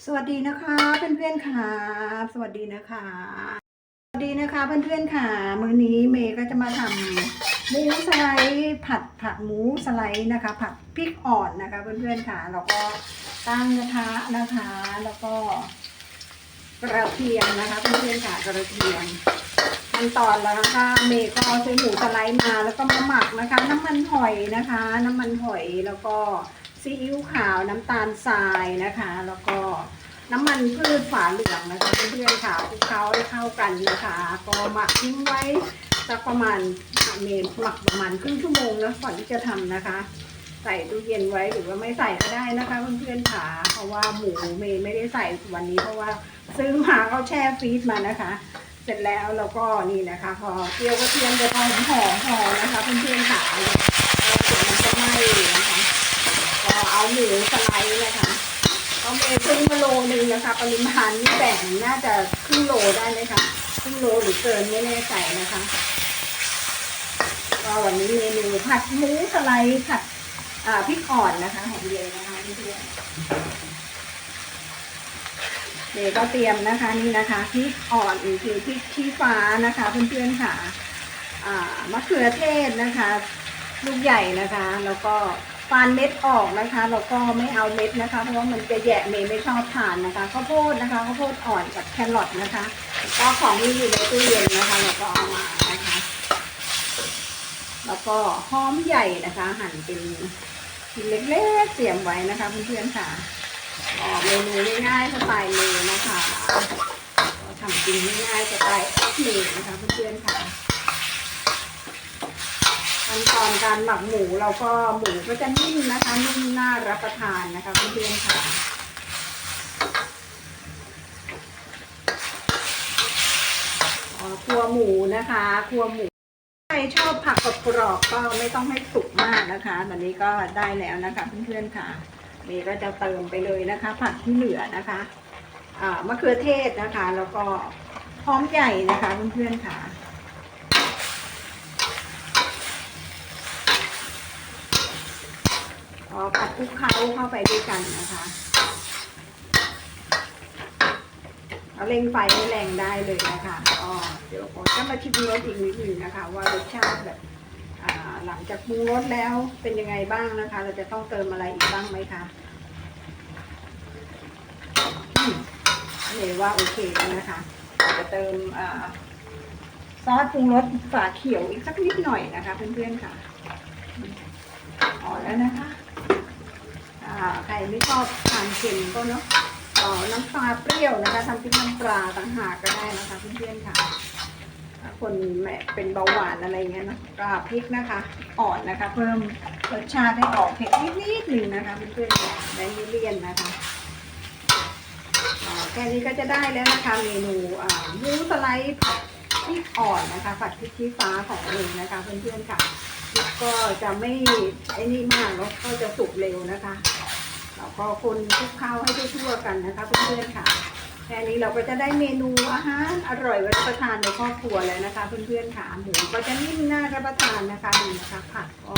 สวัสดีนะคะเพื่อนๆค่ะสวัสดีนะคะ สวัสดีนะคะเพื่อนๆค่ะ มื้อนี้เมย์ก็จะมาทำหมูสไลด์ผัดผัดหมูสไลด์นะคะ ผัดพริกอ่อนนะคะ เพื่อนๆค่ะแล้วก็ตั้งกระทะนะคะ แล้วก็กระเทียมนะคะเพื่อนๆค่ะกระเทียมขั้นตอนแล้วนะคะเมย์ก็เอาซื้หมูสไลด์มาแล้วก็มาหมักนะคะ น้ำมันหอยนะคะ น้ำมันหอยแล้วก็ ซีอิ๊วขาวน้ำตาลทรายนะคะ แล้วก็น้ำมันพืชฝาเหลืองนะคะเพื่อนๆค่ะคลุกเคล้าให้เข้ากันนะคะ ก็หมักทิ้งไว้สักประมาณเมนหมักประมาณครึ่งชั่วโมงแล้วก่อนที่จะทำนะคะ ใส่ตู้เย็นไว้หรือว่าไม่ใส่ก็ได้นะคะเพื่อนๆค่ะเพราะว่าหมูเมย์ไม่ได้ใส่วันนี้เพราะว่าซื้อมาเขาแช่ฟรีซมานะคะ เสร็จแล้วเราก็นี่นะคะ พอเจียวกระเทียมจะหอหอมหอมนะคะเพื่อนๆค่ะแล้วเดี๋ยวมันจะไหม้นะคะ หมูสไลด์นะคะเอาเมย์ครึ่งโลนึงนะคะ ปริมาณนี่แบ่งน่าจะครึ่งโลได้ไหมคะครึ่งโลหรือเกินไม่แน่ใจนะคะก็วันนี้เมนูผัดหมูสไลด์ผัดพริกอ่อนนะคะหอมเยนนะคะเพื่อนๆเมย์ก็เตรียมนะคะนี่นะคะพริกอ่อนอีกคือพริกชี้ฟ้านะคะเพื่อนๆค่ะมะเขือเทศนะคะ ลูกใหญ่นะคะ แล้วก็ ฟานเม็ดออกนะคะ แล้วก็ไม่เอาเม็ดนะคะ เพราะว่ามันจะแยะเมย์ไม่ชอบทานนะคะข้าวโพดนะคะข้าวโพดอ่อนกับแครอทนะคะ ก็ของที่อยู่ในตู้เย็นนะคะเราก็เอามานะคะ แล้วก็หอมใหญ่นะคะ หั่นเป็นชิ้นเล็กๆเตรียมไว้นะคะเพื่อนๆค่ะออกเมนูง่ายๆสไตล์เมย์นะคะทำกินง่ายๆสไตล์เมย์นะคะเพื่อนๆค่ะ ขั้นตอนการหมักหมูเราก็หมูก็จะนิ่มนะคะนุ่มน่ารับประทานนะคะเพื่อนๆค่ะครัวหมูนะคะครัวหมูใครชอบผักกรอบก็ไม่ต้องให้สุกมากนะคะตอนนี้ก็ได้แล้วนะคะเพื่อนๆค่ะเมย์ก็จะเติมไปเลยนะคะ ผักที่เหลือนะคะอ่ามะเขือเทศนะคะ แล้วก็หอมใหญ่นะคะเพื่อนๆค่ะ พอผัดคลุกเคล้าเข้าไปด้วยกันนะคะเอาเร่งไฟให้แรงได้เลยนะคะก็เดี๋ยวผมจะมาชิมรสอีกนิดหนึ่งนะคะ ว่ารสชาติแบบอ่าหลังจากปรุงรสแล้วเป็นยังไงบ้างนะคะ เราจะต้องเติมอะไรอีกบ้างไหมคะอืมเลยว่าโอเคแล้วนะคะจะเติมอ่าซอสปรุงรสฝาเขียวอีกสักนิดหน่อยนะคะ เพื่อนๆค่ะอ๋อแล้วนะคะ ใครไม่ชอบทานเค็มก็เนาะต่อน้ำปลาเปรี้ยวนะคะทำเป็นน้ำปลาต่างหากก็ได้นะคะเพื่อนๆค่ะถ้าคนแม่เป็นเบาหวานอะไรเงี้ยนะก็พริกนะคะ อ่อนนะคะ เพิ่มรสชาติให้ออกเผ็ดนิดๆหนึ่งนะคะเพื่อนๆได้ไม่เลี่ยนนะคะอ่าแค่นี้ก็จะได้แล้วนะคะเมนูอ่าหมูสไลด์ผัดพริกอ่อนนะคะ ผัดพริกชี้ฟ้าของเองนะคะเพื่อนๆค่ะก็จะไม่ไอ้นี่มากแล้วก็จะสุกเร็วนะคะ แล้วก็คนคลุกเคล้าให้ทั่วๆกันนะคะเพื่อนๆค่ะแค่นี้เราก็จะได้เมนูอาหารอร่อยไว้รับประทานในครอบครัวแล้วนะคะเพื่อนๆค่ะหมูก็จะนิ่มน่ารับประทานนะคะดีนะคะผักก็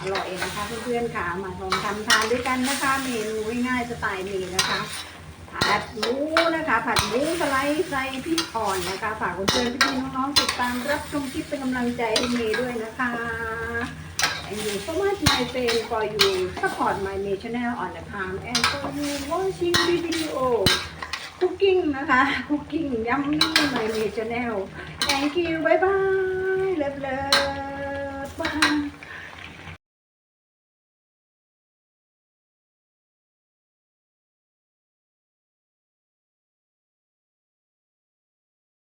อร่อยนะคะเพื่อนๆค่ะมาลองทำทานด้วยกันนะคะ เมนูง่ายๆสไตล์นี้นะคะผัดหมูนะคะ ผัดหมูสไลด์ใส่พริกอ่อนนะคะฝากเพื่อนๆพี่น้องๆติดตามรับชมคลิปเป็นกำลังใจให้เมย์ด้วยนะคะ and you so much my friend for you support my m a channel on the palm and for you watching the video cooking นะคะ cooking yummy my m a channel thank you bye bye love love bye